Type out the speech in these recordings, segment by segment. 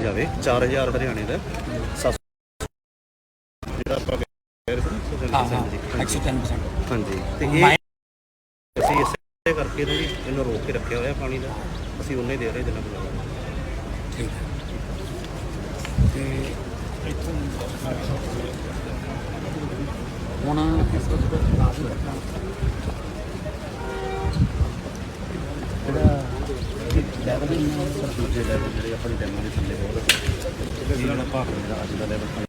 ਨਹੀਂ ਜਾਵੇ 4000 ਹਰਿਆਣੇ ਦਾ। 700 ਜਿਹੜਾ ਆਪਾਂ ਕਹਿ ਰਹੇ ਸੀ ਨਾ ਹਾਂ ਹਾਂ 100% ਦੀ। 103% ਹਾਂਜੀ। ਤੇ ਇਹ ਅਸੀਂ ਇਸੇ ਕਰਕੇ ਨਾ ਜੀ ਇਹਨੂੰ ਰੋਕ ਕੇ ਰੱਖਿਆ ਹੋਇਆ ਪਾਣੀ ਦਾ। ਅਸੀਂ ਉਹਨੇ ਦੇ ਰਹੇ ਜਿੰਨਾ ਬੁਲਾਇਆ। ਠੀਕ ਹੈ। ਤੇ ਇੱਥੋਂ ਹੁਣ ਜਿਹੜਾ ਲੈਵਲ ਦੂਜੇ ਲੈਵਲ ਜਿਹੜੇ ਆਪਣੇ ਡੈਮਾਂ ਦੇ ਥੱਲੇ ਬਹੁਤ ਜਿਹੜਾ ਭਾਗ ਦਾ ਅੱਜ ਦਾ ਲੈਵਲ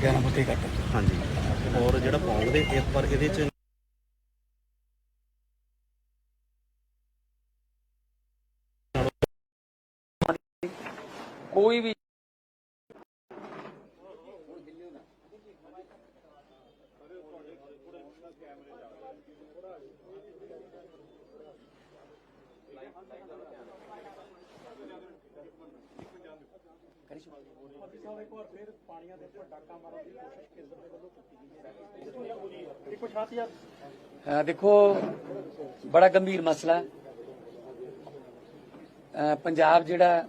11 ਫੁੱਟੇ ਘੱਟ ਹਾਂਜੀ। ਔਰ ਜਿਹੜਾ ਪੌਂਗ ਦੇ ਇੱਕ ਪਰ ਇਹਦੇ ਚ ਕੋਈ ਵੀ ਦੇਖੋ ਬੜਾ ਗੰਭੀਰ ਮਸਲਾ। ਹੈ ਪੰਜਾਬ ਜਿਹੜਾ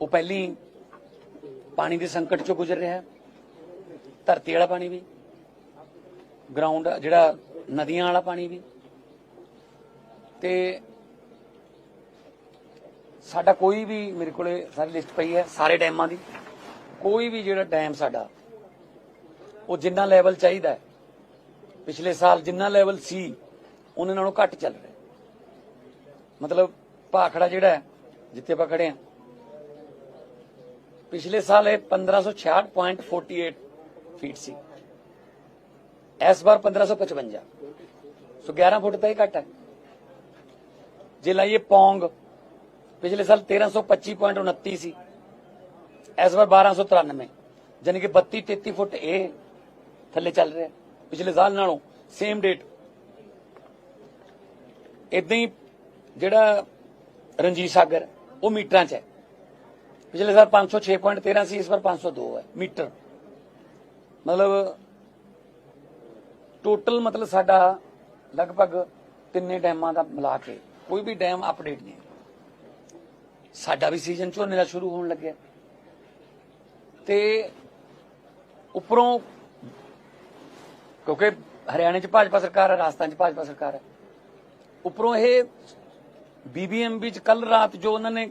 ਉਹ ਪਹਿਲੀ ਪਾਣੀ ਦੇ ਸੰਕਟ ਚੋਂ ਗੁਜ਼ਰ ਰਿਹਾ ਹੈ। ਧਰਤੀ ਵਾਲਾ ਪਾਣੀ ਵੀ ਗਰਾਊਂਡ ਜਿਹੜਾ ਨਦੀਆਂ ਵਾਲਾ ਪਾਣੀ ਵੀ। ਤੇ ਸਾਡਾ ਕੋਈ ਵੀ, ਮੇਰੇ ਕੋਲੇ ਸਾਰੀ ਲਿਸਟ ਪਈ ਹੈ, ਸਾਰੇ ਡੈਮਾਂ ਦੀ। ਕੋਈ ਵੀ ਜਿਹੜਾ ਡੈਮ ਸਾਡਾ, ਉਹ ਜਿੰਨਾ ਲੈਵਲ ਚਾਹੀਦਾ ਪਿਛਲੇ ਸਾਲ ਜਿੰਨਾ ਲੈਵਲ ਸੀ, ਉਹਨਾਂ ਨਾਲੋਂ ਘੱਟ ਚੱਲ ਰਿਹਾ ਮਤਲਬ ਭਾਖੜਾ ਜਿਹੜਾ ਜਿੱਥੇ ਆਪਾਂ ਖੜੇ ਆ ਪਿਛਲੇ ਸਾਲ ਇਹ 1566.48 ਫੀਟ ਸੀ। ਇਸ ਵਾਰ 1555 ਸੋ 11 ਫੁੱਟ ਤਾਂ ਇਹ ਘੱਟ ਹੈ। ਜੇ ਲਾਈਏ ਪੌਂਗ, ਪਿਛਲੇ ਸਾਲ 1325.29 ਸੀ ਇਸ ਵਾਰ 1293 ਯਾਨੀ ਕਿ 32 33 ਫੁੱਟ ਇਹ ਥੱਲੇ ਚੱਲ ਰਿਹਾ। ਪਿਛਲੇ ਸਾਲ ਨਾਲੋਂ ਸੇਮ ਡੇਟ ਇਦਾਂ ਹੀ ਜਿਹੜਾ ਰਣਜੀਤ ਸਾਗਰ, ਉਹ ਮੀਟਰਾਂ 'ਚ ਹੈ। ਪਿਛਲੇ ਸਾਲ 506.13 ਸੀ ਇਸ ਵਾਰ 502 ਹੈ। ਮੀਟਰ। ਮਤਲਬ ਟੋਟਲ ਮਤਲਬ ਸਾਡਾ ਲਗਭਗ ਤਿੰਨੇ ਡੈਮਾਂ ਦਾ ਮਿਲਾ ਕੇ ਕੋਈ ਵੀ ਡੈਮ ਅਪਡੇਟ ਨਹੀਂ। ਸਾਡਾ ਵੀ ਸੀਜ਼ਨ ਝੋਨੇ ਦਾ ਸ਼ੁਰੂ ਹੋਣ ਲੱਗਿਆ। ਤੇ ਉੱਪਰੋਂ ਕਿਉਂਕਿ ਹਰਿਆਣੇ 'ਚ ਭਾਜਪਾ ਸਰਕਾਰ ਹੈ ਰਾਜਸਥਾਨ 'ਚ ਭਾਜਪਾ ਸਰਕਾਰ ਹੈ। ਉੱਪਰੋਂ ਇਹ ਬੀਬੀਐਮਬੀ 'ਚ ਕੱਲ ਰਾਤ ਜੋ ਉਹਨਾਂ ਨੇ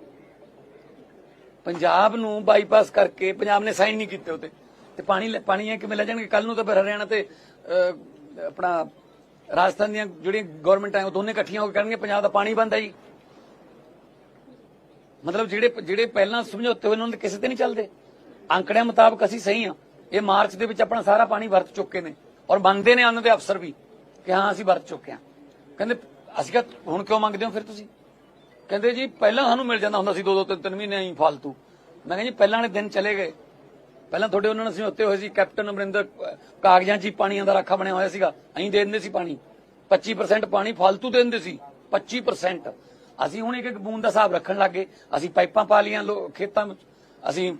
ਪੰਜਾਬ ਨੂੰ ਬਾਈਪਾਸ ਕਰਕੇ ਪੰਜਾਬ ਨੇ ਸਾਈਨ ਨਹੀਂ ਕੀਤੇ ਉਤੇ ਤੇ ਪਾਣੀ ਪਾਣੀ ਇਹ ਕਿਵੇਂ ਲੈ ਜਾਣਗੇ? ਕੱਲ ਨੂੰ ਤਾਂ ਫਿਰ ਹਰਿਆਣਾ ਤੇ ਆਪਣਾ ਰਾਜਸਥਾਨ ਦੀਆਂ ਜਿਹੜੀਆਂ ਗਵਰਨਮੈਂਟਾਂ ਉਹ ਦੋਨੇ ਇਕੱਠੀਆਂ ਹੋ ਕੇ ਕਰਨਗੇ ਪੰਜਾਬ ਦਾ ਪਾਣੀ ਬੰਦ ਹੈ ਜੀ। ਮਤਲਬ ਜਿਹੜੇ ਜਿਹੜੇ ਪਹਿਲਾਂ ਸਮਝੌਤੇ ਹੋਏ ਉਹਨਾਂ ਦੇ ਕਿਸੇ ਤੇ ਨਹੀਂ ਚੱਲਦੇ। ਅੰਕੜਿਆਂ ਮੁਤਾਬਕ ਅਸੀਂ ਸਹੀ ਆ ਇਹ ਮਾਰਚ ਦੇ ਵਿੱਚ ਆਪਣਾ ਸਾਰਾ ਪਾਣੀ ਵਰਤ ਚੁੱਕੇ ਨੇ। ਔਰ ਮੰਨਦੇ ਨੇ ਉਹਨਾਂ ਦੇ ਅਫਸਰ ਵੀ, ਕਿ ਹਾਂ, ਅਸੀਂ ਵਰਤ ਚੁੱਕੇ ਹਾਂ। ਕਹਿੰਦੇ, ਅਸੀਂ ਕਿਹਾ, ਹੁਣ ਕਿਉਂ ਮੰਗਦੇ ਹੋ ਫਿਰ ਤੁਸੀਂ? ਕਹਿੰਦੇ ਜੀ ਪਹਿਲਾਂ ਸਾਨੂੰ ਮਿਲ ਜਾਂਦਾ ਹੁੰਦਾ ਸੀ ਦੋ ਦੋ ਤਿੰਨ ਤਿੰਨ ਮਹੀਨੇ ਹੀ ਫालतू ਮੈਂ ਕਹਿੰਦਾ ਪਹਿਲਾਂ ਵਾਲੇ ਦਿਨ ਚਲੇ ਗਏ। ਪਹਿਲਾਂ ਤੁਹਾਡੇ ਉਹਨਾਂ ਨਾਲ ਅਸੀਂ ਉੱਤੇ ਹੋਏ ਸੀ, ਕੈਪਟਨ ਅਮਰਿੰਦਰ, ਕਾਗਜ਼ਾਂ 'ਚ ਹੀ ਪਾਣੀਆਂ ਦਾ ਰਾਖਾ ਬਣਿਆ ਹੋਇਆ ਸੀਗਾ। ਅਸੀਂ ਦੇ ਦਿੰਦੇ ਸੀ ਪਾਣੀ। 25% ਪਾਣੀ ਫालतू ਦੇ ਦਿੰਦੇ ਸੀ। 25% ਅਸੀਂ ਹੁਣ ਇੱਕ ਇੱਕ ਬੂੰਦ ਦਾ ਹਿਸਾਬ ਰੱਖਣ ਲੱਗੇ ਅਸੀਂ ਪਾਈਪਾਂ ਪਾ ਲੀਆਂ ਖੇਤਾਂ ਵਿੱਚ। ਅਸੀਂ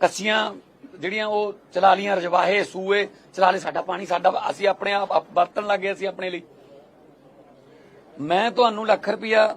ਕੱਸੀਆਂ ਜਿਹੜੀਆਂ ਉਹ ਚਲਾ ਲੀਆਂ ਰਜਵਾਹੇ, ਸੂਏ, ਚਲਾ ਲਈ ਸਾਡਾ ਪਾਣੀ ਸਾਡਾ ਅਸੀਂ ਆਪਣੇ ਆਪ ਵਰਤਣ ਲੱਗੇ ਅਸੀਂ ਆਪਣੇ ਲਈ। ਮੈਂ ਤੁਹਾਨੂੰ ਲੱਖ ਰੁਪਇਆ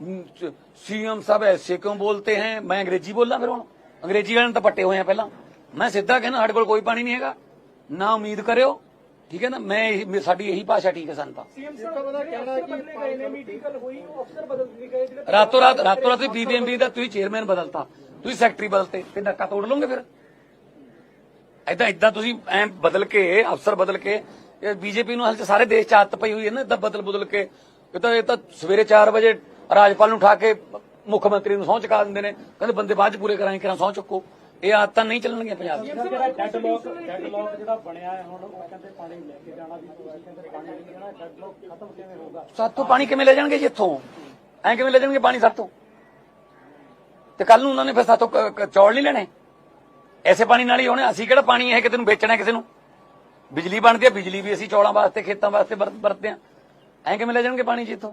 ਸੀਐਮ ਸਾਹਿਬ ਐਸੇ ਕਿਉਂ ਬੋਲਤੇ हैं ਮੈਂ ਅੰਗਰੇਜ਼ੀ ਬੋਲਾਂ ਫਿਰ ਹੁਣ? ਅੰਗਰੇਜ਼ੀ ਵਾਲਿਆਂ ਤਾਂ ਪੱਟੇ ਹੋਏ ਆ ਪਹਿਲਾਂ। ਮੈਂ ਸਿੱਧਾ ਕਹਿੰਦਾ ਸਾਡੇ ਕੋਲ ਕੋਈ ਪਾਣੀ ਨਹੀਂ ਹੈਗਾ। ਨਾ ਉਮੀਦ ਕਰਿਓ। ਠੀਕ ਹੈ ਨਾ? ਮੈਂ ਸਾਡੀ ਇਹੀ ਭਾਸ਼ਾ ਠੀਕ ਹੈ ਸਾਨੂੰ ਤਾਂ। ਸੀਐਮ ਸਾਹਿਬ ਦਾ ਕਹਿਣਾ ਹੈ ਕਿ ਨੇ ਮੀਟਿੰਗ ਕੱਲ ਹੋਈ ਉਹ ਅਫਸਰ ਬਦਲ ਗਏ ਰਾਤੋਂ ਰਾਤ ਰਾਤੋਂ ਰਾਤ ਬੀਬੀਐਮਬੀ ਦਾ ਤੁਸੀਂ ਚੇਅਰਮੈਨ ਬਦਲਤਾ। ਤੁਸੀਂ ਸੈਕਟਰੀ ਬਦਲਤੇ। ਤੇ ਨੱਕਾ ਤੋੜ ਲਓਗੇ ਫਿਰ? ਐਦਾਂ ਇਦਾਂ ਤੁਸੀਂ ਐ ਬਦਲ ਕੇ ਅਫਸਰ ਬਦਲ ਕੇ ਇਹ ਬੀਜੇਪੀ ਨੂੰ ਹਾਲ ਚ ਸਾਰੇ ਦੇਸ਼ ਚ ਆਦਤ ਪਈ ਹੋਈ ਹੈ ਨਾ ਇਦਾਂ ਬਦਲ ਬਦਲ ਕੇ। ਇਹ ਤਾਂ ਇਹ ਤਾਂ ਸਵੇਰੇ 4 ਵਜੇ ਰਾਜਪਾਲ ਨੂੰ ਉਠਾ ਕੇ ਮੁੱਖ ਮੰਤਰੀ ਨੂੰ ਸਹੁੰ ਚੁਕਾ ਦਿੰਦੇ ਨੇ। ਕਹਿੰਦੇ ਬੰਦੇ ਬਾਅਦ ਚ ਪੂਰੇ ਕਰਾਂਗੇ ਕਿਰਾਂ ਸਹੁੰ ਚੁੱਕੋ। ਇਹ ਆਦਤਾਂ ਨਹੀਂ ਚੱਲਣਗੀਆਂ ਪੰਜਾਬ 'ਚ ਜਿਹੜਾ ਡੈਡਲੌਕ ਡੈਡਲੌਕ ਜਿਹੜਾ ਬਣਿਆ ਹੈ ਹੁਣ ਉਹ ਕਹਿੰਦੇ ਪਾਣੀ ਲੈ ਕੇ ਜਾਣਾ ਵੀ ਤੁਸੀਂ ਕਹਿੰਦੇ ਪਾਣੀ ਨਹੀਂ ਜਾਣਾ ਡੈਡਲੌਕ ਖਤਮ ਕਿਵੇਂ ਹੋਊਗਾ? ਸਾਤੋਂ ਪਾਣੀ ਕਿਵੇਂ ਲੈ ਜਾਣਗੇ ਜੀ ਇੱਥੋਂ? ਐਂ ਕਿਵੇਂ ਲੈ ਜਾਣਗੇ ਪਾਣੀ ਸਾਤੋਂ? ਤੇ ਕੱਲ ਨੂੰ ਉਹਨਾਂ ਨੇ ਫਿਰ ਸਾਤੋਂ ਚੌਲ ਨਹੀਂ ਲੈਣੇ? ਐਸੇ ਪਾਣੀ ਨਾਲ ਹੀ ਹੋਣੇ ਅਸੀਂ ਕਿਹੜਾ ਪਾਣੀ ਇਹ ਕਿਸੇ ਨੂੰ ਵੇਚਣਾ ਕਿਸੇ ਨੂੰ? ਬਿਜਲੀ ਬਣਦੀ ਹੈ ਬਿਜਲੀ ਵੀ ਅਸੀਂ ਚੌਲਾਂ ਵਾਸਤੇ ਖੇਤਾਂ ਵਾਸਤੇ ਵਰਤ- ਵਰਤਦੇ ਆ ਐਂ ਕਿਵੇਂ ਲੈ ਜਾਣਗੇ ਪਾਣੀ ਜੀ ਇੱਥੋਂ?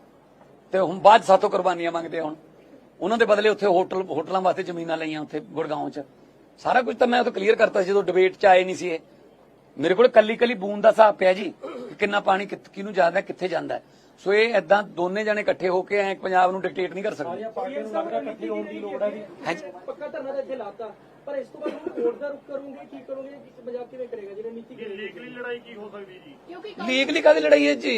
ਤੇ ਹੁਣ ਬਾਅਦ ਸਾਥੋਂ ਕੁਰਬਾਨੀਆਂ ਮੰਗਦੇ ਆ ਹੁਣ। ਉਹਨਾਂ ਦੇ ਬਦਲੇ ਉੱਥੇ ਹੋਟਲ ਹੋਟਲਾਂ ਵਾਸਤੇ ਜ਼ਮੀਨਾਂ ਲਈਆਂ ਉੱਥੇ ਗੁੜਗਾਉਂ 'ਚ। ਸਾਰਾ ਕੁਝ ਤਾਂ ਮੈਂ ਉਹ ਕਲੀਅਰ ਕਰਤਾ ਸੀ ਜਦੋਂ ਡਿਬੇਟ 'ਚ ਆਏ ਨਹੀਂ ਸੀ ਇਹ। ਮੇਰੇ ਕੋਲ ਕੱਲੀ ਕੱਲੀ ਬੂੰਦ ਦਾ ਹਿਸਾਬ ਪਿਆ ਜੀ ਕਿ ਕਿੰਨਾ ਪਾਣੀ ਕਿਹਨੂੰ ਜਾਂਦਾ ਹੈ, ਕਿੱਥੇ ਜਾਂਦਾ ਹੈ। ਸੋ ਇਹ ਐਦਾਂ ਦੋਨੇ ਜਣੇ ਇਕੱਠੇ ਹੋ ਕੇ ਐ ਪੰਜਾਬ ਨੂੰ ਡਿਕਟੇਟ ਨਹੀਂ ਕਰ ਸਕਦੇ। ਸਾਰੀਆਂ ਪਾਰਟੀਆਂ ਨੂੰ ਲੱਗਦਾ ਇਕੱਠੀ ਹੋਣ ਦੀ ਲੋੜ ਹੈ ਵੀ ਹੈ ਜੀ। ਪੱਕਾ ਧਰਨਾ ਤਾਂ ਇੱਥੇ ਲਾਤਾ। ਪਰ ਇਸ ਤੋਂ ਬਾਅਦ ਹੁਣ ਕੋਰਟ ਦਾ ਰੁਕ ਕਰੋਗੇ ਕੀ ਕਰੋਗੇ? ਪੰਜਾਬ ਕਿਵੇਂ ਕਰੇਗਾ? ਜਿਹੜਾ ਨੀਤੀ ਕਰੇਗਾ? ਲੀਗਲੀ ਕਾਦੀ ਲੜਾਈ ਹੈ ਜੀ?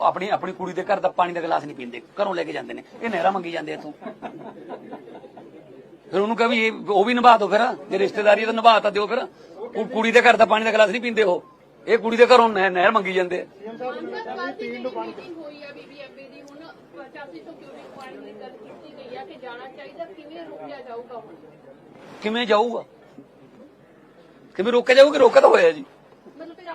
ਆਪਣੀ ਆਪਣੀ ਕੁੜੀ ਦੇ ਘਰ ਦਾ ਪਾਣੀ ਦਾ ਗਲਾਸ ਨਹੀਂ ਪੀਂਦੇ। ਘਰੋਂ ਲੈ ਕੇ ਜਾਂਦੇ ਨੇ। ਇਹ ਨਹਿਰਾ ਮੰਗੀ ਜਾਂਦੇ ਇੱਥੋਂ। ਫਿਰ ਉਹਨੂੰ ਕਹ ਵੀ ਇਹ ਉਹ ਵੀ ਨਿਭਾ ਦਿਓ ਫਿਰ। ਜੇ ਰਿਸ਼ਤੇਦਾਰੀ ਹੈ ਤਾਂ ਨਿਭਾ ਤਾਂ ਦਿਓ ਫਿਰ। ਉਹ ਕੁੜੀ ਦੇ ਘਰ ਦਾ ਪਾਣੀ ਦਾ ਗਲਾਸ ਨਹੀਂ ਪੀਂਦੇ ਉਹ। ਇਹ ਕੁੜੀ ਦੇ ਘਰੋਂ ਨਹਿ- ਨਹਿਰ ਮੰਗੀ ਜਾਂਦੇ। ਆ ਮੀਟਿੰਗ ਹੋਈ ਆ ਬੀਬੀਐਮਬੀ ਦੀ? ਹੁਣ 8500 ਕਿਊਬਿਕ ਪਾਣੀ ਦੀ ਗੱਲ ਕੀਤੀ ਗਈ ਆ ਕਿ ਜਾਣਾ ਚਾਹੀਦਾ? ਕਿਵੇਂ ਜਾਊਗਾ ਹੁਣ? ਕਿਵੇਂ ਜਾਊਗਾ? ਕਿਵੇਂ ਰੋਕਿਆ ਜਾਊਗਾ ਰੋਕਾ ਤਾਂ ਹੋਇਆ ਜੀ।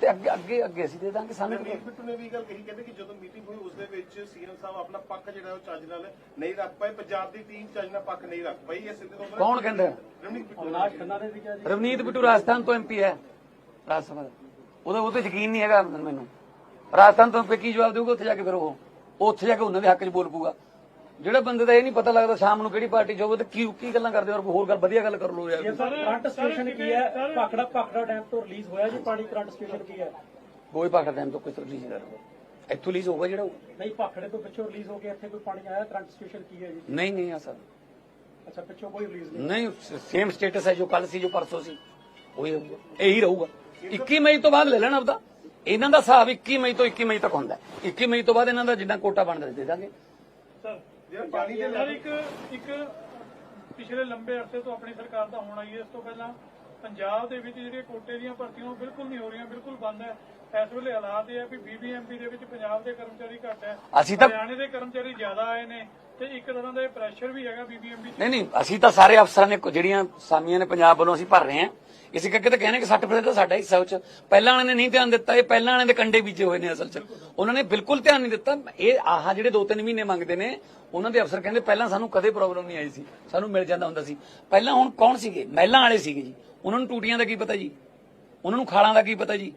ਤੇ ਅੱਗੇ ਅੱਗੇ ਅੱਗੇ ਅਸੀਂ ਦੇ ਦਾਂਗੇ ਸਾਨੂੰ ਰਣਜੀਤ ਬਿੱਟੂ ਨੇ ਵੀ ਇਹ ਗੱਲ ਕਹੀ ਕਹਿੰਦੇ ਕਿ ਜਦੋਂ ਮੀਟਿੰਗ ਹੋਈ ਉਸ ਦੇ ਵਿੱਚ ਸੀਐਮ ਸਾਹਿਬ ਆਪਣਾ ਪੱਖ ਜਿਹੜਾ ਉਹ ਚੱਜ ਨਾਲ ਨਹੀਂ ਰੱਖ ਪਾਏ। ਪੰਜਾਬ ਦੀ ਟੀਮ ਚੱਜ ਨਾਲ ਪੱਖ ਨਹੀਂ ਰੱਖ ਪਾਈ ਇਹ ਸਿੱਧੇ ਤੌਰ ਤੇ ਕੌਣ ਕਹਿੰਦਾ? ਰਣਜੀਤ ਬਿੱਟੂ ਅਵਿਨਾਸ਼ ਖੰਨਾ ਨੇ ਵੀ ਕਿਹਾ ਜੀ। ਰਵਨੀਤ ਬਿੱਟੂ ਰਾਜਸਥਾਨ ਤੋਂ ਐਮਪੀ ਹੈ ਰਾਜ ਸਭਾ ਦਾ। ਉਹਦਾ ਉਹ ਤੇ ਯਕੀਨ ਨਹੀਂ ਹੈਗਾ ਮੈਨੂੰ। ਰਾਜਸਥਾਨ ਤੋਂ ਕੀ ਜਵਾਬ ਦੇਊਗਾ ਉੱਥੇ ਜਾ ਕੇ ਫਿਰ ਉਹ ਉਹ ਉੱਥੇ ਜਾ ਕੇ ਉਹਨਾਂ ਦੇ ਹੱਕ 'ਚ ਬੋਲ ਪੂਗਾ ਜਿਹੜਾ ਬੰਦੇ ਦਾ ਇਹ ਨਹੀਂ ਪਤਾ ਲੱਗਦਾ ਸ਼ਾਮ ਨੂੰ ਕਿਹੜੀ ਪਾਰਟੀ 'ਚ ਹੋਵੇ ਤੇ ਕੀ ਕੀ ਗੱਲਾਂ ਕਰਦੇ ਔਰ ਹੋਰ ਗੱਲ ਵਧੀਆ ਗੱਲ ਕਰ ਲੋ ਯਾਰ। ਇਹ ਸਰ ਕਰੰਟ ਸਟੇਸ਼ਨ ਕੀ ਹੈ? ਭਾਖੜਾ ਭਾਖੜਾ ਡੈਮ ਤੋਂ ਰਿਲੀਜ਼ ਹੋਇਆ ਜੀ ਪਾਣੀ ਕਰੰਟ ਸਟੇਸ਼ਨ ਕੀ ਹੈ? ਕੋਈ ਪਾਖੜਾ ਟਾਈਮ ਤੋਂ ਕੋਈ ਰਿਲੀਜ਼ ਨਹੀਂ ਕਰਦਾ ਇੱਥੋਂ ਰਿਲੀਜ਼ ਹੋਊਗਾ ਜਿਹੜਾ। ਨਹੀਂ ਭਾਖੜੇ ਤੋਂ ਪਿੱਛੋਂ ਰਿਲੀਜ਼ ਹੋ ਕੇ ਇੱਥੇ ਕੋਈ ਪਾਣੀ ਆਇਆ ਕਰੰਟ ਸਟੇਸ਼ਨ ਕੀ ਹੈ ਜੀ? ਨਹੀਂ ਨਹੀਂ ਆ ਸਰ। ਅੱਛਾ ਪਿੱਛੋਂ ਕੋਈ ਰਿਲੀਜ਼ ਨਹੀਂ ਨਹੀਂ ਸੇਮ ਸਟੇਟਸ ਹੈ ਜੋ ਕੱਲ ਸੀ ਜੋ ਪਰਸੋਂ ਸੀ। ਉਹ ਇਹੀ ਰਹੂਗਾ। 21 ਮਈ ਤੋਂ ਬਾਅਦ ਲੈ ਲੈਣਾ ਆਪਦਾ। ਇਹਨਾਂ ਦਾ ਹਿਸਾਬ 21 ਮਈ ਤੋਂ 21 ਮਈ ਤੱਕ ਹੁੰਦਾ। ਹੈ। 21 ਮਈ ਤੋਂ ਬਾਅਦ ਇਹਨਾਂ ਦਾ ਜਿੰਨਾ ਕੋਟਾ ਬਣਦਾ ਦੇ ਦਾਂਗੇ। ਜਿਹੜਾ ਪਾਣੀ ਦੇ ਸਰ ਇੱਕ ਇੱਕ ਪਿਛਲੇ ਲੰਬੇ ਅਰਸੇ ਤੋਂ ਆਪਣੀ ਸਰਕਾਰ ਦਾ ਹੋਣਾ ਹੀ ਹੈ। ਇਸ ਤੋਂ ਪਹਿਲਾਂ ਪੰਜਾਬ ਦੇ ਵਿੱਚ ਜਿਹੜੀਆਂ ਕੋਟੇ ਦੀਆਂ ਭਰਤੀਆਂ ਉਹ ਬਿਲਕੁਲ ਨਹੀਂ ਹੋ ਰਹੀਆਂ ਬਿਲਕੁਲ ਬੰਦ ਹੈ। ਇਸ ਵੇਲੇ ਹਾਲਾਤ ਇਹ ਹੈ ਵੀ ਬੀਬੀਐਮਪੀ ਦੇ ਵਿੱਚ ਪੰਜਾਬ ਦੇ ਕਰਮਚਾਰੀ ਘੱਟ ਹੈ। ਅਸੀਂ ਤਾਂ- ਹਰਿਆਣੇ ਦੇ ਕਰਮਚਾਰੀ ਜ਼ਿਆਦਾ ਆਏ ਨੇ ਤੇ ਇੱਕ ਤਰ੍ਹਾਂ ਦਾ ਇਹ ਪ੍ਰੈਸ਼ਰ ਵੀ ਹੈਗਾ ਬੀਬੀਐਮਪੀ ਨਹੀਂ ਨਹੀਂ ਅਸੀਂ ਤਾਂ ਸਾਰੇ ਅਫਸਰਾਂ ਨੇ ਜਿਹੜੀਆਂ ਸਾਮੀਆਂ ਨੇ ਪੰਜਾਬ ਵੱਲੋਂ ਅਸੀਂ ਭਰ ਰਹੇ ਹਾਂ। ਇਸੇ ਕਰਕੇ ਤਾਂ ਕਹਿੰਦੇ ਕਿ 60% ਤਾਂ ਸਾਡਾ ਹਿੱਸਾ ਉਹ ਚ ਪਹਿਲਾਂ ਵਾਲਿਆਂ ਨੇ ਨਹੀਂ ਧਿਆਨ ਦਿੱਤਾ ਇਹ ਪਹਿਲਾਂ ਵਾਲਿਆਂ ਦੇ ਕੰਡੇ ਬੀਜੇ ਹੋਏ ਨੇ ਅਸਲ ਚ। ਉਹਨਾਂ ਨੇ ਬਿਲਕੁਲ ਧਿਆਨ ਨਹੀਂ ਦਿੱਤਾ। ਇਹ ਆਹ ਜਿਹੜੇ 2-3 ਮਹੀਨੇ ਮੰਗਦੇ ਨੇ ਉਹਨਾਂ ਦੇ ਅਫਸਰ ਕਹਿੰਦੇ ਪਹਿਲਾਂ ਸਾਨੂੰ ਕਦੇ ਪ੍ਰੋਬਲਮ ਨਹੀਂ ਆਈ ਸੀ ਸਾਨੂੰ ਮਿਲ ਜਾਂਦਾ ਹੁੰਦਾ ਸੀ। ਪਹਿਲਾਂ ਹੁਣ ਕੌਣ ਸੀਗੇ? ਮਹਿਲਾਂ ਵਾਲੇ ਸੀਗੇ ਜੀ। ਉਹਨਾਂ ਨੂੰ ਟੂਟੀਆਂ ਦਾ ਕੀ ਪਤਾ ਜੀ? ਉਹਨਾਂ ਨੂੰ ਖਾਲਾਂ ਦਾ ਕੀ ਪਤਾ ਜੀ?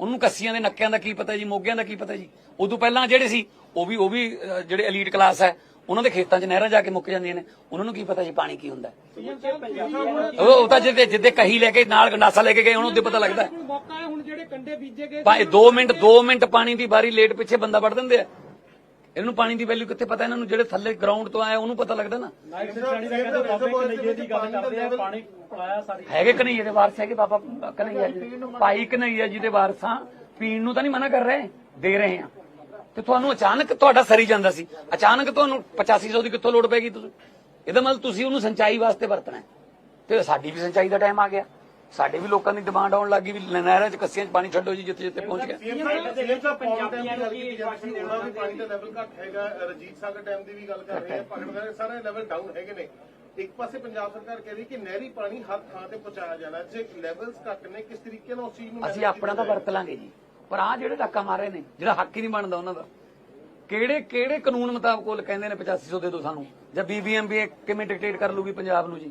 ਉਹਨਾਂ ਨੂੰ ਕੱਸੀਆਂ ਦੇ ਨੱਕਿਆਂ ਦਾ ਕੀ ਪਤਾ ਜੀ? ਮੋਗਿਆਂ ਦਾ ਕੀ ਪਤਾ ਜੀ? ਉਦੋਂ ਪਹਿਲਾਂ ਜਿਹੜੇ ਸੀ ਉਹ ਵੀ ਉਹ ਵੀ ਜਿਹੜੇ ਐਲੀਟ ਕਲਾਸ ਹੈ ਉਹਨਾਂ ਦੇ ਖੇਤਾਂ 'ਚ ਨਹਿਰਾਂ ਜਾ ਕੇ ਮੁੱਕ ਜਾਂਦੀਆਂ ਨੇ। ਉਹਨਾਂ ਨੂੰ ਕੀ ਪਤਾ ਜੀ ਪਾਣੀ ਕੀ ਹੁੰਦਾ। ਉਹ ਉਹ ਤਾਂ ਜਿੱਦੇ ਜਿੱਦੇ ਕਹੀ ਲੈ ਕੇ ਨਾਲ ਗੰਡਾਸਾ ਲੈ ਕੇ ਗਏ ਉਹਨਾਂ ਨੂੰ ਪਤਾ ਲੱਗਦਾ। ਹੈ। ਮੌਕਾ ਹੈ ਹੁਣ ਜਿਹੜੇ ਕੰਡੇ ਬੀਜੇ ਗਏ ਭਾਵੇਂ 2 ਮਿੰਟ 2 ਮਿੰਟ ਪਾਣੀ ਦੀ ਬਾਰੀ ਲੇਟ ਪਿੱਛੇ ਬੰਦਾ ਵੜ ਦਿੰਦੇ ਆ। ਇਹਨੂੰ ਪਾਣੀ ਦੀ ਵੈਲਿਊ ਕਿੱਥੇ ਪਤਾ ਇਹਨਾਂ ਨੂੰ ਜਿਹੜੇ ਥੱਲੇ ਗਰਾਊਂਡ ਤੋਂ ਆਏ ਉਹਨੂੰ ਪਤਾ ਲੱਗਦਾ ਨਾ? ਨਾਇਕ ਸਿੰਘ ਦਾ ਕਹਿੰਦੇ ਬਾਬੇ ਕਨਈਏ ਦੀ ਗੱਲ ਕਰਦੇ ਆ ਪਾਣੀ ਪਲਾਇਆ ਸਾਰੀ। ਹੈਗੇ ਕਨਈਏ ਦੇ ਵਾਰਸ? ਹੈਗੇ ਬਾਬਾ ਕਨਈਆ ਜੀ? ਭਾਈ ਕਨਈਆ ਜੀ ਦੇ ਵਾਰਸਾਂ ਪੀਣ ਨੂੰ ਤਾਂ ਨਹੀਂ ਮਨਾ ਕਰ ਰਹੇ ਦੇ ਰਹੇ ਆ। ਤੇ ਤੁਹਾਨੂੰ ਅਚਾਨਕ ਤੁਹਾਡਾ ਸਰੀ ਜਾਂਦਾ ਸੀ। ਅਚਾਨਕ ਤੁਹਾਨੂੰ 8500 ਦੀ ਕਿੱਥੋਂ ਲੋੜ ਪੈਗੀ ਤੁਸੀਂ? ਇਹਦਾ ਮਤਲਬ ਤੁਸੀਂ ਉਹਨੂੰ ਸਿੰਚਾਈ ਵਾਸਤੇ ਵਰਤਣਾ। ਤੇ ਸਾਡੀ ਵੀ ਸਿੰਚਾਈ ਦਾ ਟਾਈਮ ਆ ਗਿਆ। ਸਾਡੇ ਵੀ ਲੋਕਾਂ ਦੀ ਡਿਮਾਂਡ ਆਉਣ ਲੱਗੀ ਵੀ ਨਹਿਰਾਂ 'ਚ ਕੱਸੀਆਂ 'ਚ ਪਾਣੀ ਛੱਡੋ ਜੀ ਜਿੱਥੇ ਜਿੱਥੇ ਪਹੁੰਚ ਗਿਆ। ਸੀਐਮ ਸਾਹਿਬ ਦਾ ਪੰਜਾਬੀਆਂ ਨੂੰ ਕੀ ਉਹਨਾਂ ਵੀ ਪਾਣੀ ਦਾ ਲੈਵਲ ਘੱਟ ਹੈਗਾ ਰਜੀਤ ਸਾਗਰ ਡੈਮ ਦੀ ਵੀ ਗੱਲ ਕਰ ਰਹੇ ਆ ਭਗਤ ਦਾ ਸਾਰੇ ਲੈਵਲ ਡਾਊਨ ਹੈਗੇ ਨੇ। ਇੱਕ ਪਾਸੇ ਪੰਜਾਬ ਸਰਕਾਰ ਕਹਿ ਰਹੀ ਕਿ ਨਹਿਰੀ ਪਾਣੀ ਹਰ ਥਾਂ ਤੇ ਪਹੁੰਚਾਇਆ ਜਾਣਾ ਜੇ ਲੈਵਲਸ ਘੱਟ ਨੇ ਕਿਸ ਤਰੀਕੇ ਨਾਲ ਉਸ ਚੀਜ਼ ਨੂੰ ਅਸੀਂ ਆਪਣਾ ਤਾਂ ਵਰਤ ਲਾਂਗੇ ਜੀ। ਪਰ ਆ ਜਿਹੜੇ ਧੱਕਾ ਮਾਰੇ ਨੇ ਜਿਹੜਾ ਹੱਕ ਹੀ ਨਹੀਂ ਬਣਦਾ ਉਹਨਾਂ ਦਾ। ਕਿਹੜੇ ਕਿਹੜੇ ਕਾਨੂੰਨ ਮੁਤਾਬਕ ਉਹ ਕਹਿੰਦੇ ਨੇ 8500 ਦੇ ਦਿਓ ਸਾਨੂੰ? ਜਾਂ ਬੀਬੀਐਮਬੀ ਕਿਵੇਂ ਡਿਕਟੇਟ ਕਰ ਲੂਗੀ ਪੰਜਾਬ ਨੂੰ ਜੀ?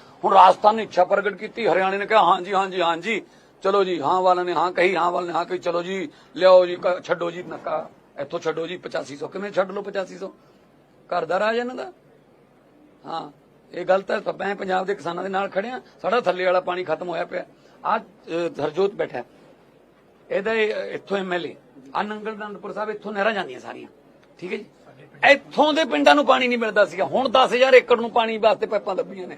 ਹੁਣ ਰਾਜਸਥਾਨ ਨੇ ਇੱਛਾ ਪ੍ਰਗਟ ਕੀਤੀ ਹਰਿਆਣੇ ਨੇ ਕਿਹਾ ਹਾਂਜੀ ਹਾਂਜੀ ਹਾਂਜੀ। ਚਲੋ ਜੀ ਹਾਂ ਵਾਲਿਆਂ ਨੇ ਹਾਂ ਕਹੀ ਹਾਂ ਵਾਲਿਆਂ ਨੇ ਹਾਂ ਕਹੀ ਚਲੋ ਜੀ ਲਿਆਓ ਜੀ ਛੱਡੋ ਜੀ ਨੱਕਾ ਇੱਥੋਂ ਛੱਡੋ ਜੀ 8500 ਕਿਵੇਂ ਛੱਡ ਲਓ 8500 ਘਰ ਦਾ ਰਾਜ ਇਹਨਾਂ ਦਾ? ਹਾਂ ਇਹ ਗਲਤ ਹੈ ਮੈਂ ਪੰਜਾਬ ਦੇ ਕਿਸਾਨਾਂ ਦੇ ਨਾਲ ਖੜਿਆ। ਸਾਡਾ ਥੱਲੇ ਵਾਲਾ ਪਾਣੀ ਖਤਮ ਹੋਇਆ ਪਿਆ। ਆ ਹਰਜੋਤ ਬੈਠਾ ਹੈ। ਇਹਦਾ ਇਹ, ਇੱਥੋਂ ਐਮਐਲਏ ਆ ਨੰਗਲ ਦੰਦਪੁਰ ਸਾਹਿਬ ਇੱਥੋਂ ਨਹਿਰਾਂ ਜਾਂਦੀਆਂ ਸਾਰੀਆਂ। ਠੀਕ ਹੈ ਜੀ? ਇੱਥੋਂ ਦੇ ਪਿੰਡਾਂ ਨੂੰ ਪਾਣੀ ਨਹੀਂ ਮਿਲਦਾ ਸੀਗਾ। ਹੁਣ 10000 ਏਕੜ ਨੂੰ ਪਾਣੀ ਵਾਸਤੇ ਪਾਈਪਾਂ ਲੱਭੀਆਂ ਨੇ।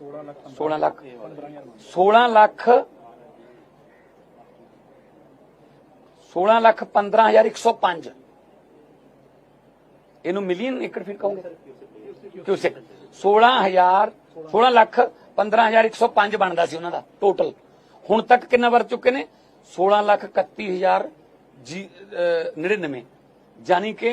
16 ਲੱਖ 16 ਲੱਖ। 16 ਲੱਖ 16 ਲੱਖ 15105 ਇਹਨੂੰ ਮਿਲੀਅਨ ਏਕੜ ਫੀਟ ਕਹੋਗੇ? ਕਿਊਸੈਕ 16000 16 ਲੱਖ 15105 ਬਣਦਾ ਸੀ ਉਹਨਾਂ ਦਾ ਟੋਟਲ ਹੁਣ ਤੱਕ ਕਿੰਨਾ ਵਰ ਚੁੱਕੇ ਨੇ? 16 ਲੱਖ 31000 ਜੀ ਅਹ, 99 ਯਾਨੀ ਕਿ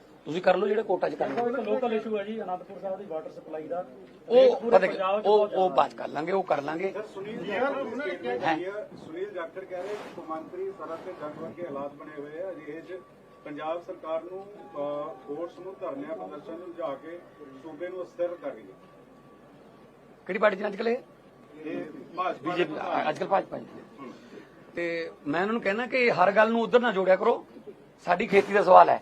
ਤੁਸੀਂ ਕਰ ਲਓ ਜਿਹੜੇ ਕੋਰਟਾਂ 'ਚ ਕਰਨਾ ਲੋਕਲ ਇਸ਼ੂ ਹੈ ਜੀ ਅਨੰਦਪੁਰ ਸਾਹਿਬ ਦੀ ਵਾਟਰ ਸਪਲਾਈ ਦਾ। ਉਹ ਪੂਰੇ ਪਤਾ ਕੀ- ਉਹ ਉਹ ਬਾਤ ਕਰ ਲਾਂਗੇ ਉਹ ਕਰ ਲਾਂਗੇ। ਸੁਨੀਲ ਜਾਖੜ ਉਹਨਾਂ ਨੇ ਕਿਹਾ ਹੈਂ? ਜੀ ਆ, ਸੁਨੀਲ ਜਾਖੜ ਕਹਿ ਰਹੇ ਕਿ ਕੌਮਾਂਤਰੀ ਸਰਹੱਦ ਤੇ ਜੰਗ ਵਰਗੇ ਹਾਲਾਤ ਬਣੇ ਹੋਏ ਆ। ਅਜਿਹੇ 'ਚ ਪੰਜਾਬ ਸਰਕਾਰ ਨੂੰ ਕੋਰਟਸ ਨੂੰ ਧਰਨਿਆਂ ਪ੍ਰਦਰਸ਼ਨ ਨੂੰ ਲਿਜਾ ਕੇ ਸੂਬੇ ਨੂੰ ਅਸਥਿਰ ਕਰ ਰਹੀ ਹੈ। ਕਿਹੜੀ ਪਾਰਟੀ ਚ ਅੱਜ ਕੱਲ੍ਹ ਇਹ ਇਹ ਭਾਜਪਾ ਬੀਜੇਪੀ ਅੱਜ ਕੱਲ੍ਹ ਭਾਜਪਾ ਜੀ ਤੇ ਮੈਂ ਇਹਨਾਂ ਨੂੰ ਕਹਿਣਾ ਕਿ ਹਰ ਗੱਲ ਨੂੰ ਉਧਰ ਨਾ ਜੋੜਿਆ ਕਰੋ। ਸਾਡੀ ਖੇਤੀ ਦਾ ਸਵਾਲ ਹੈ।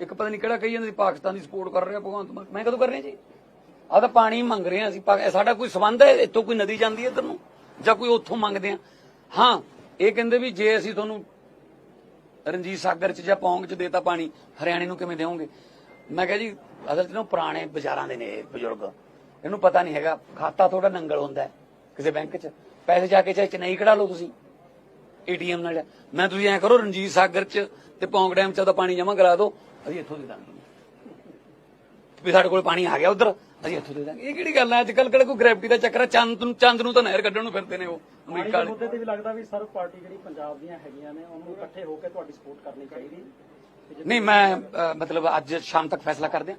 ਇੱਕ ਪਤਾ ਨਹੀਂ ਕਿਹੜਾ ਕਹੀ ਜਾਂਦੇ ਪਾਕਿਸਤਾਨ ਦੀ ਸਪੋਰਟ ਕਰ ਰਿਹਾ ਭਗਵੰਤ ਮਾਨ। ਮੈਂ ਕਦੋਂ ਕਰ ਰਿਹਾ ਜੀ? ਆਹ ਤਾਂ ਪਾਣੀ ਮੰਗ ਰਹੇ ਹਾਂ ਅਸੀਂ। ਸਾਡਾ ਕੋਈ ਸਬੰਧ ਹੈ? ਇੱਥੋਂ ਕੋਈ ਨਦੀ ਜਾਂਦੀ ਹੈ ਇੱਧਰ ਨੂੰ? ਜਾਂ ਕੋਈ ਉੱਥੋਂ ਮੰਗਦੇ ਆ ਹਾਂ, ਇਹ ਕਹਿੰਦੇ ਵੀ ਜੇ ਅਸੀਂ ਤੁਹਾਨੂੰ ਰਣਜੀਤ ਸਾਗਰ ਚ ਜਾਂ ਪੌਂਗ ਚ ਦੇਤਾ ਪਾਣੀ, ਹਰਿਆਣੇ ਨੂੰ ਕਿਵੇਂ ਦੇਵੋਗੇ? ਮੈਂ ਕਿਹਾ ਜੀ, ਅਸਲ ਚ ਨਾ ਪੁਰਾਣੇ ਬਾਜ਼ਾਰਾਂ ਦੇ ਨੇ ਬਜ਼ੁਰਗ। ਇਹਨੂੰ ਪਤਾ ਨਹੀਂ ਹੈਗਾ। ਖਾਤਾ ਥੋੜਾ ਨੰਗਲ ਹੁੰਦਾ ਹੈ ਕਿਸੇ ਬੈਂਕ ਚ। ਪੈਸੇ ਜਾ ਕੇ ਚਾਹੇ ਚੇਨਈ ਕਢਾ ਲਓ ਤੁਸੀਂ। ਏਟੀਐਮ ਨਾਲ। ਮੈਂ ਤੁਸੀਂ ਐਂ ਕਰੋ, ਰਣਜੀਤ ਸਾਗਰ ਚ ਤੇ ਪੌਂਗ ਡੈਮ ਚ ਉਹਦਾ ਪਾਣੀ ਜਮਾ ਕਰਾ ਦਿਓ। ਅਸੀਂ ਇੱਥੋਂ ਦੇ ਦਾਂਗੇ। ਵੀ ਸਾਡੇ ਕੋਲ ਪਾਣੀ ਆ ਗਿਆ ਉਧਰ ਅਸੀਂ ਇੱਥੋਂ ਦੇ ਦਾਂਗੇ। ਇਹ ਕਿਹੜੀ ਗੱਲ ਹੈ ਅੱਜ ਕੱਲ ਕਿਹੜਾ ਕੋਈ ਗ੍ਰੈਵਿਟੀ ਦਾ ਚੱਕਰ ਹੈ ਚੰਦ ਨੂੰ ਚੰਦ ਨੂੰ ਤਾਂ ਨਹਿਰ ਕੱਢਣ ਨੂੰ ਫਿਰਦੇ ਨੇ ਉਹ ਅਮਰੀਕਾ ਵਾਲੇ। ਮੁੱਦੇ ਤੇ ਵੀ ਲੱਗਦਾ ਵੀ ਸਰਵ ਪਾਰਟੀ ਜਿਹੜੀ ਪੰਜਾਬ ਦੀਆਂ ਹੈਗੀਆਂ ਨੇ ਉਹਨੂੰ ਇਕੱਠੇ ਹੋ ਕੇ ਤੁਹਾਡੀ ਸਪੋਰਟ ਕਰਨੀ ਚਾਹੀਦੀ। ਨਹੀਂ ਮੈਂ ਮਤਲਬ ਅੱਜ ਸ਼ਾਮ ਤੱਕ ਫੈਸਲਾ ਕਰਦੇ ਹਾਂ।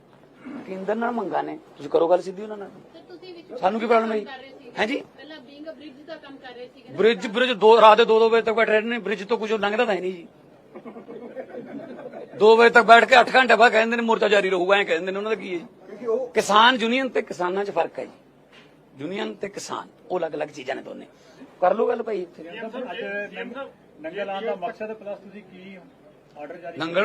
ਕੇਂਦਰ ਨਾਲ ਮੰਗਾ ਨੇ। ਤੁਸੀਂ ਕਰੋ ਗੱਲ ਸਿੱਧੀ ਉਹਨਾਂ ਨਾਲ। ਸਾਨੂੰ ਕੀ problem ਹੈ। ਹੈਂ ਜੀ? ਪਹਿਲਾਂ ਬੀਇੰਗ ਅ ਬ੍ਰਿਜ ਦਾ ਕੰਮ ਕਰ ਰਹੇ ਸੀ ਬ੍ਰਿਜ ਬ੍ਰਿਜ ਦੋ ਰਾਤ ਦੇ 2-2 ਵਜੇ ਤੱਕ ਬੈਠੇ ਰਹੇ ਨੇ। ਬ੍ਰਿਜ ਤੋਂ ਕੁਝ ਲੰਘਦਾ ਤਾਂ ਹੈ ਨਹੀਂ ਜੀ। 2 ਵਜੇ ਤੱਕ ਬੈਠ ਕੇ 8 ਘੰਟੇ ਬਾਅਦ ਕਹਿੰਦੇ ਨੇ ਮੋਰਚਾ ਜਾਰੀ ਰਹੂਗਾ ਐਂ ਕਹਿੰਦੇ ਨੇ ਉਹਨਾਂ ਦਾ ਕੀ ਹੈ ਜੀ? ਕਿਸਾਨ ਯੂਨੀਅਨ ਤੇ ਕਿਸਾਨਾਂ 'ਚ ਫ਼ਰਕ ਹੈ ਜੀ। ਯੂਨੀਅਨ ਤੇ ਕਿਸਾਨ ਉਹ ਅਲੱਗ-ਅਲੱਗ ਚੀਜ਼ਾਂ ਨੇ ਦੋਨੇ। ਕਰ ਲਓ ਗੱਲ ਭਾਈ ਇੱਥੇ। ਨੰਗਲ ਆਉਣ ਦਾ ਮਕਸਦ ਪਲੱਸ ਤੁਸੀਂ ਕੀ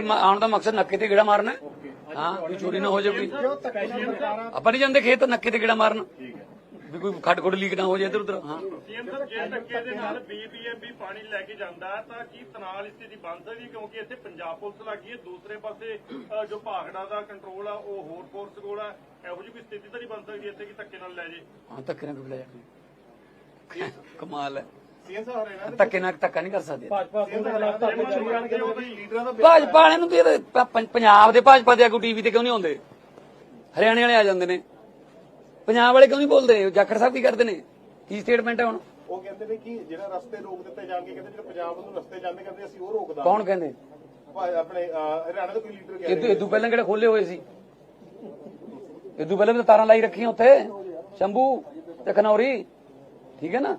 ਮਾ- ਆਉਣ ਦਾ ਮਕਸਦ ਨੱਕੇ ਤੇ ਗੇੜਾ ਮਾਰਨਾ ਹੈ। ਹਾਂ ਕੋਈ ਚੋਰੀ ਨਾ ਹੋ ਜਾਵੇ ਕੋਈ। ਆਪਾਂ ਨਹੀਂ ਜਾਂਦੇ ਖੇਤ ਨੱਕੇ ਤੇ ਗੇੜਾ ਮਾਰਨ। ਵੀ ਕੋਈ ਖੱਡ ਖੁੱਡ ਲੀਕ ਨਾ ਹੋ ਜਾਏ ਇੱਧਰ ਉੱਧਰ ਹਾਂ। ਸੀਐਮ ਸਾਹਿਬ ਜੇ ਧੱਕੇ ਦੇ ਨਾਲ ਬੀਬੀਐਮਬੀ ਪਾਣੀ ਲੈ ਕੇ ਜਾਂਦਾ ਹੈ ਤਾਂ ਕੀ ਤਨਾਲ ਸਥਿਤੀ ਬਣ ਸਕਦੀ ਕਿਉਂਕਿ ਇੱਥੇ ਪੰਜਾਬ ਪੁਲਿਸ ਲੱਗੀ ਹੈ ਦੂਸਰੇ ਪਾਸੇ ਅ, ਜੋ ਭਾਖੜਾ ਦਾ ਕੰਟਰੋਲ ਆ ਉਹ ਹੋਰ ਫੋਰਸ ਕੋਲ ਆ। ਇਹੋ ਜਿਹੀ ਕੋਈ ਸਥਿਤੀ ਤਾਂ ਨਹੀਂ ਬਣ ਸਕਦੀ ਇੱਥੇ ਕਿ ਧੱਕੇ ਨਾਲ ਲੈ ਜੇ? ਹਾਂ ਧੱਕੇ ਨਾਲ ਕਿਵੇਂ ਲੈ ਜਾਣਗੇ ਕਮਾਲ ਹੈ। ਧੱਕੇ ਨਾਲ ਧੱਕਾ ਨਹੀਂ ਕਰ ਸਕਦੇ। ਭਾਜਪਾ ਦੇ ਖਿਲਾਫ ਧਰਨੇ ਜਾਰੀ ਕਰਨਗੇ ਲੀਡਰਾਂ ਦਾ ਭਾਜਪਾ ਵਾਲਿਆਂ ਨੂੰ ਤੇ ਇਹਦੇ ਪ- ਪ- ਪੰਜਾਬ ਦੇ ਭਾਜਪਾ ਦੇ ਆਗੂ ਟੀਵੀ ਤੇ ਕਿਉਂ ਨਹੀਂ ਆਉਂਦੇ? ਹਰਿਆਣੇ ਵਾਲੇ ਆ ਜਾਂਦੇ ਨੇ। ਪੰਜਾਬ ਵਾਲੇ ਕਿਉਂ ਨਹੀਂ ਬੋਲਦੇ? ਜਾਖੜ ਸਾਹਿਬ ਕੀ ਕਰਦੇ ਨੇ? ਕੀ ਸਟੇਟਮੈਂਟ ਹੈ ਹੁਣ? ਉਹ ਕਹਿੰਦੇ ਨੇ ਕਿ ਜਿਹੜਾ ਰਸਤੇ ਰੋਕ ਦਿੱਤੇ ਜਾਣਗੇ ਕਹਿੰਦੇ ਜਿਹੜੇ ਪੰਜਾਬ ਨੂੰ ਰਸਤੇ ਜਾਂਦੇ ਕਹਿੰਦੇ ਅਸੀਂ ਉਹ ਰੋਕਦਾ ਕੌਣ ਕਹਿੰਦੇ? ਆਪਣੇ ਅਹ, ਹਰਿਆਣਾ ਦਾ ਕੋਈ ਲੀਡਰ ਕਹਿ ਇਹ ਤੋਂ ਰਿਹਾ ਇਹ ਤੋਂ ਪਹਿਲਾਂ ਕਿਹੜੇ ਖੋਲੇ ਹੋਏ ਸੀ? ਇਹ ਤੋਂ ਪਹਿਲਾਂ ਵੀ ਤਾਂ ਤਾਰਾਂ ਲਾਈ ਰੱਖੀਆਂ ਉੱਥੇ। ਸ਼ੰਭੂ ਤੇ ਖਨੌਰੀ। ਠੀਕ ਹੈ ਨਾ?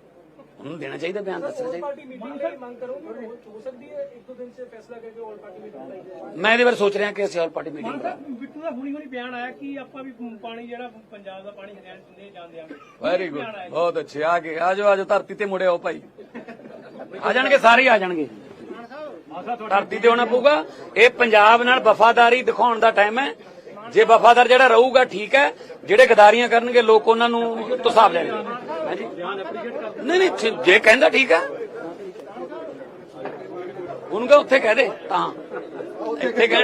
ਉਹਨੂੰ ਦੇਣਾ ਚਾਹੀਦਾ ਬਿਆਨ ਦੱਸਣਾ ਚਾਹੀਦਾ। ਮੈਂ ਇਹਦੇ ਬਾਰੇ ਸੋਚ ਰਿਹਾ ਕਿ ਅਸੀਂ ਆਲ ਪਾਰਟੀ ਮੀਟਿੰਗ ਕਰਾਂਗੇ। ਬਿੱਟੂ ਦਾ ਹੁਣੀ ਹੁਣੀ ਬਿਆਨ ਆਇਆ ਕਿ ਆਪਾਂ ਵੀ ਪਾਣੀ ਜਿਹੜਾ ਪੰਜਾਬ ਦਾ ਪਾਣੀ ਹਰਿਆਣੇ ਦਿੰਦੇ ਜਾਂਦੇ ਆ। ਵੈਰੀ ਗੁੱਡ ਬਹੁਤ ਅੱਛੇ। ਆ ਕੇ ਆਜੋ ਆਜੋ ਧਰਤੀ ਤੇ ਮੁੜਿਓ ਭਾਈ। ਆ ਜਾਣਗੇ ਸਾਰੇ ਆ ਜਾਣਗੇ। ਧਰਤੀ ਤੇ ਹੋਣਾ ਪਊਗਾ। ਇਹ ਪੰਜਾਬ ਨਾਲ ਵਫਾਦਾਰੀ ਦਿਖਾਉਣ ਦਾ ਟਾਈਮ ਹੈ। ਜੇ ਵਫਾਦਾਰ ਜਿਹੜਾ ਰਹੂਗਾ ਠੀਕ ਹੈ। ਜਿਹੜੇ ਗਦਾਰੀਆਂ ਕਰਨਗੇ ਲੋਕ ਉਹਨਾਂ ਨੂੰ ਤਸਾਬ ਲੈਣਗੇ। ਨਹੀਂ ਨਹੀਂ ਜੇ ਕਹਿੰਦਾ ਠੀਕ ਹੈ ਉਹਨੂੰ ਕਹ ਉੱਥੇ ਕਹਿ ਦੇ। ਤਾਂ ਇੱਥੇ ਕਹਿ